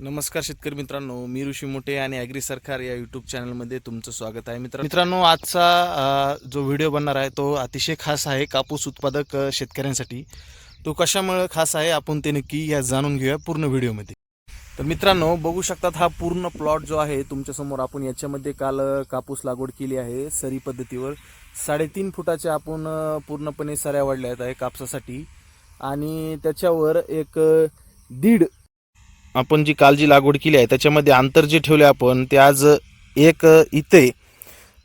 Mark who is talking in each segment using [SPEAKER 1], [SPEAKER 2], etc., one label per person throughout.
[SPEAKER 1] नमस्कार शेतकरी मित्रांनो मी ऋषी मोठे आणि ॲग्री सरकार या यूट्यूब चॅनलमध्ये तुमचं स्वागत आहे. मित्र मित्रांनो आजचा जो व्हिडिओ बनणार आहे तो अतिशय खास आहे कापूस उत्पादक शेतकऱ्यांसाठी. तो कशामुळे खास आहे आपण ते नक्की या जाणून घेऊया पूर्ण व्हिडिओमध्ये तर मित्रांनो बघू शकतात हा पूर्ण प्लॉट जो आहे तुमच्यासमोर आपण याच्यामध्ये काल कापूस लागवड केली आहे सरी पद्धतीवर. साडेतीन फुटाच्या आपण पूर्णपणे सऱ्या वाढल्या आहेत कापसासाठी. आणि त्याच्यावर एक दीड आपण जी काल जी लागवड केली आहे त्याच्यामध्ये अंतर जे ठेवले आपण ते आज एक इथे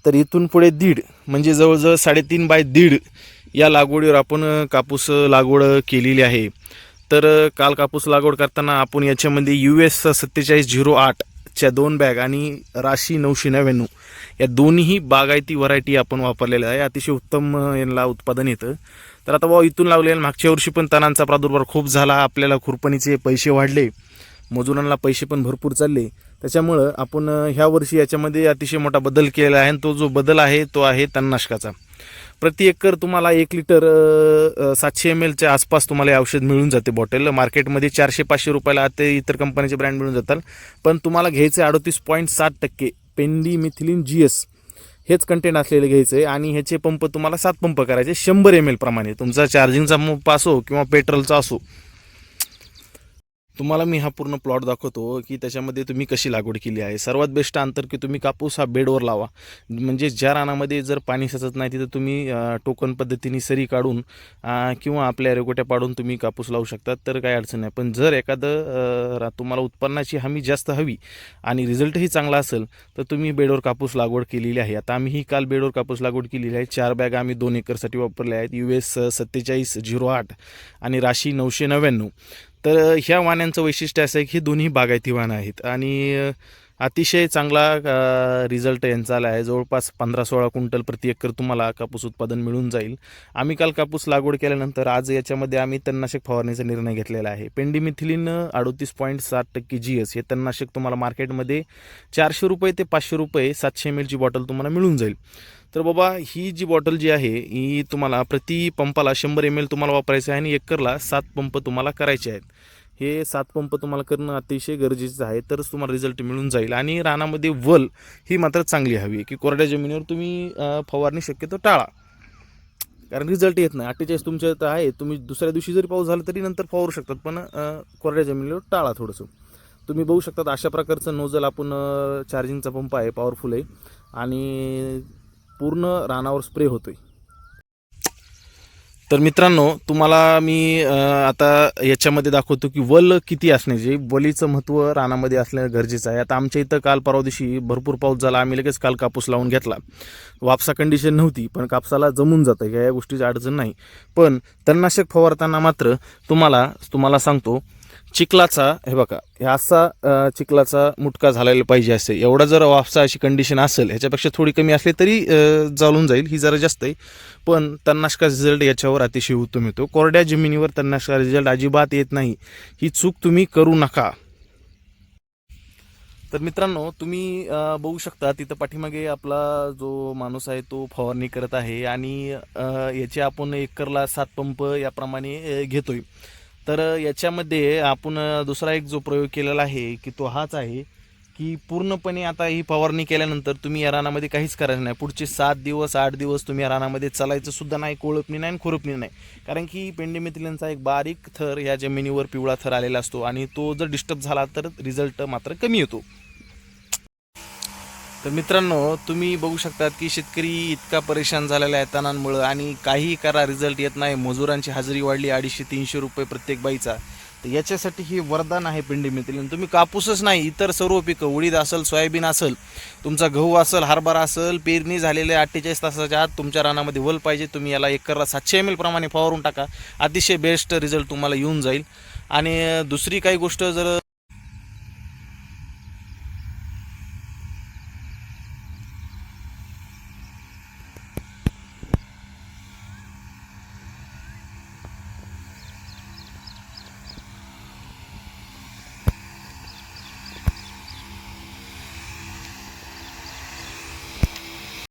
[SPEAKER 1] तर इथून पुढे दीड म्हणजे जवळजवळ साडेतीन बाय दीड या लागवडीवर आपण कापूस लागवड केलेली आहे. तर काल कापूस लागवड करताना आपण याच्यामध्ये यू एस सत्तेचाळीस झिरो आठच्या दोन बॅग आणि राशी नऊशे नव्याण्णव या दोन्ही बागायती व्हरायटी आपण वापरलेल्या आहे अतिशय उत्तम यांना उत्पादन येतं. तर आता भाऊ इथून लावलेलं मागच्या वर्षी पण तणांचा प्रादुर्भाव खूप झाला. आपल्याला खुरपणीचे पैसे वाढले. मजुरांना पैसे पण भरपूर चालले. त्याच्यामुळं आपण ह्या वर्षी याच्यामध्ये अतिशय मोठा बदल केलेला आहे आणि तो जो बदल आहे तो आहे तणनाशकाचा. प्रति एकर तुम्हाला एक लिटर सातशे एम एलच्या आसपास तुम्हाला हे औषध मिळून जाते बॉटल. मार्केटमध्ये चारशे पाचशे रुपयाला ते इतर कंपनीचे ब्रँड मिळून जातात. पण तुम्हाला घ्यायचं आहे अडतीस पॉईंट सात टक्के. पेंडी मिथिलिन जी एस हेच कंटेंट असलेले घ्यायचं आहे आणि ह्याचे पंप तुम्हाला सात पंप करायचे शंभर एम एल प्रमाणे. तुमचा चार्जिंगचा पंप असो किंवा पेट्रोलचा असो. तुम्हाला मी हा पूर्ण प्लॉट दाखवतो की त्याच्यामध्ये तुम्ही कशी लागवड केली आहे. सर्वात बेस्ट अंतर की तुम्ही कापूस हा बेडवर लावा. म्हणजे ज्या रानामध्ये जर पाणी साचत नाही तिथं तुम्ही टोकन पद्धतीने सरी काढून किंवा आपल्या रेगोट्या पाडून तुम्ही कापूस लावू शकतात तर काही अडचण नाही. पण जर एखादं रा- तुम्हाला उत्पन्नाची हमी जास्त हवी आणि रिझल्टही चांगला असेल तर तुम्ही बेडवर कापूस लागवड केलेली आहे. आता आम्ही ही काल बेडवर कापूस लागवड केलेली आहे. चार बॅग आम्ही दोन एकरसाठी वापरल्या आहेत. यू एस सत्तेचाळीस झिरो आठ आणि राशी नऊशे नव्याण्णव. तर ह्या वाण्यांचं वैशिष्ट्य असं आहे की दोन्ही बागायती वाहनं आहेत. आणि अतिशय चांगला रिझल्ट यांचा आला आहे. जवळपास पंधरा सोळा क्विंटल प्रति एकर तुम्हाला कापूस उत्पादन मिळून जाईल. आम्ही काल कापूस लागवड केल्यानंतर आज याच्यामध्ये आम्ही तणनाशक फवारणीचा निर्णय घेतलेला आहे. पेंडीमिथिलिन अडोतीस पॉईंट सात टक्के जी एस हे तणनाशक तुम्हाला मार्केटमध्ये चारशे रुपये ते पाचशे रुपये सातशे एम एलची बॉटल तुम्हाला मिळून जाईल. तर बाबा ही जी बॉटल जी आहे ही तुम्हाला प्रति पंपाला शंभर एम एल तुम्हाला वापरायचं आहे आणि एकरला सात पंप तुम्हाला करायचे आहेत. हे सात पंप तुम्हाला करणं अतिशय गरजेचं आहे तरच तुम्हाला रिझल्ट मिळून जाईल. आणि रानामध्ये वल ही मात्र चांगली हवी आहे की कोरड्या जमिनीवर तुम्ही फवारणी शक्यतो टाळा. कारण रिझल्ट येत नाही. अठ्ठेचाळीस तुमच्या तर आहे तुम्ही दुसऱ्या दिवशी जरी पाऊस झाला तरी नंतर फवारू शकतात पण कोरड्या जमिनीवर टाळा थोडंसं. तुम्ही बघू शकतात अशा प्रकारचं नोजल आपण चार्जिंगचा पंप आहे पॉवरफुल आहे. आणि पूर्ण रानावर स्प्रे होतो आहे तर मित्रांनो तुम्हाला मी आता याच्यामध्ये दाखवतो की वल किती असण्याचे वलीचं महत्त्व रानामध्ये असणं गरजेचं आहे. आता आमच्या इथं काल परवा दिवशी भरपूर पाऊस झाला आम्ही लगेच काल कापूस लावून घेतला. वापसा कंडिशन नव्हती पण कापसाला जमून जातं या गोष्टीची अडचण नाही. पण तणनाशक फवारताना मात्र तुम्हाला तुम्हाला सांगतो चिखलाचा हे बघा हे असा चिखलाचा मुटका झालेला पाहिजे असे एवढा जर वापसा अशी कंडिशन असेल ह्याच्यापेक्षा थोडी कमी असली तरी चालून जाईल. ही जरा जास्त आहे. पण तणनाशका रिझल्ट याच्यावर अतिशय उत्तम येतो. कोरड्या जमिनीवर तणनाशका रिझल्ट अजिबात येत नाही. ही चूक तुम्ही करू नका. तर मित्रांनो तुम्ही बघू शकता तिथं पाठीमागे आपला जो माणूस आहे तो फवारणी करत आहे. आणि याचे आपण एकरला सात पंप याप्रमाणे घेतोय. तर याच्यामध्ये आपण दुसरा एक जो प्रयोग केलेला आहे की तो हाच आहे की पूर्णपणे आता ही फवारणी केल्यानंतर तुम्ही या रानामध्ये काहीच करायचं नाही. पुढचे सात दिवस आठ दिवस तुम्ही या रानामध्ये चालायचं सुद्धा नाही कोळपणी नाही आणि खुरपणी नाही. कारण की पेंडेमिथिलिनचा एक बारीक थर या जमिनीवर पिवळा थर आलेला असतो आणि तो जर डिस्टर्ब झाला तर रिझल्ट मात्र कमी येतो तर मित्रांनो तुम्ही बघू शकतात की शेतकरी इतका परेशान झालेला आहे तणांमुळं आणि काही करा रिझल्ट येत नाही. मजुरांची हजेरी वाढली अडीचशे तीनशे रुपये प्रत्येक बाईचा. तर याच्यासाठी हे वरदान आहे पिंडी मिळतील तुम्ही कापूसच नाही इतर सर्व पिकं उडीद असेल सोयाबीन असेल तुमचा गहू असेल हरभरा असेल पेरणी झालेल्या अठ्ठेचाळीस तासाच्या आत तुमच्या रानामध्ये वल पाहिजे. तुम्ही याला एकरला सातशे एम एल प्रमाणे फवारून टाका. अतिशय बेस्ट रिझल्ट तुम्हाला येऊन जाईल. आणि दुसरी काही गोष्ट जर